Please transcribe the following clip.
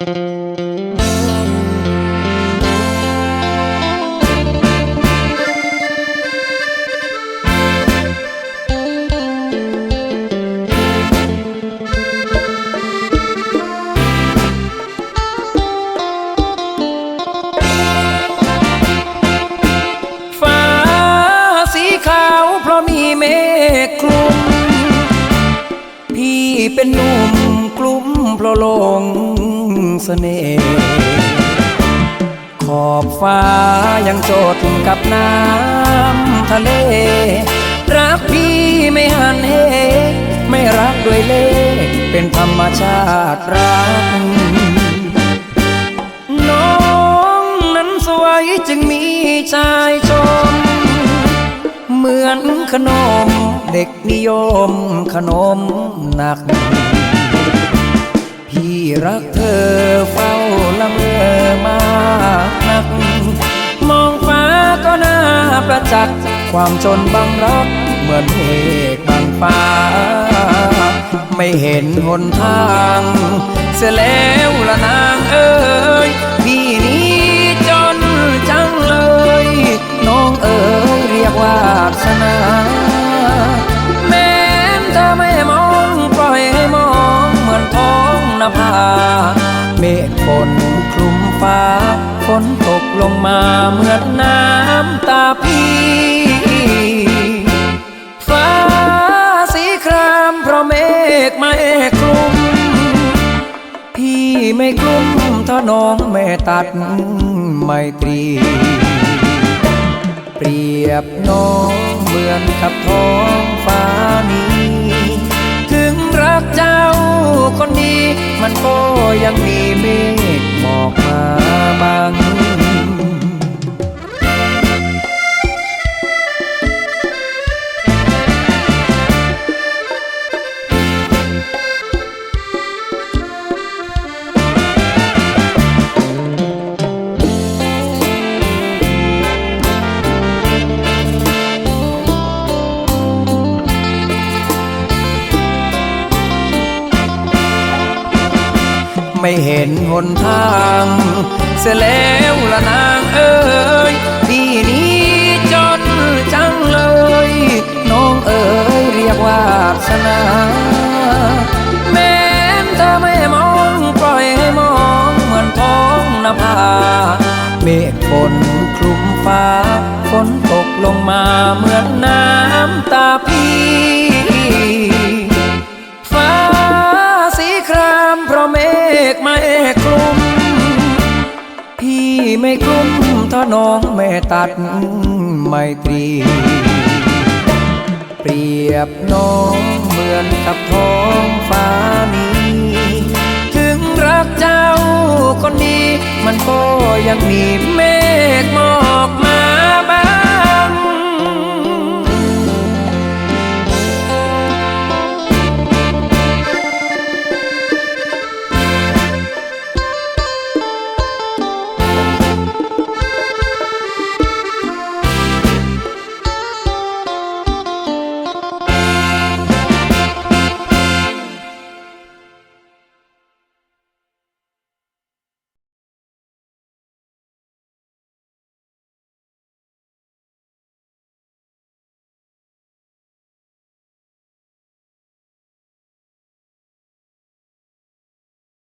ฟ้าสีขาวเพราะมีเมฆคลุม พี่เป็นหนุ่มกลุ่มเพราะหลงเสน่ห์ขอบฟ้ายังโจดกับน้ำทะเล รักพี่ไม่หันเหไม่รักด้วยเล่เป็นธรรมชาติรัก น้องนั้นสวยจึงมีชายชม เหมือนขนมเด็กนิยมขนมหนัก รักเธอเฝ้าละเมอมากนัก มองฟ้าก็น่าประจักษ์ความจนบังรักเหมือนเมฆบังฟ้า ไม่เห็นหนทาง เสียแล้วละนางเอ้ยพี่นี้จนจังเลย น้องเอ๋ยเรียกว่า ภาเมฆฝนคลุมฟ้าฝนตกลงมาเหมือนน้ำตาพี่ฟ้าสีครามเพราะเมฆไม่คลุม พี่ไม่กลุ้มถ้าน้องไม่ตัดไมตรี เปรียบน้องเหมือนกับท้องฟ้านี้ เจ้าคนดี มันก็ยังมีเม ไม่เห็นหนทาง เสียแล้วละนางเอ้ยพี่นี้จนจังเลย น้องเอ๋ยเรียกว่าสนาแม้นเธอไม่มองปล่อยให้มองเหมือนท้องนภาเมฆฝนคลุมฟ้าฝนตกลงมาเหมือนน้ำตาพี่ ฆไม่กลุ้มพี่ไม่กลุ้มถ้าน้องแม่ตัดไม่ตรี เปรียบน้องเหมือนกับท้องฟ้ามีถึงรักเจ้าคนนี้มันก็ยังมีเมฆหมอกมาบ้าง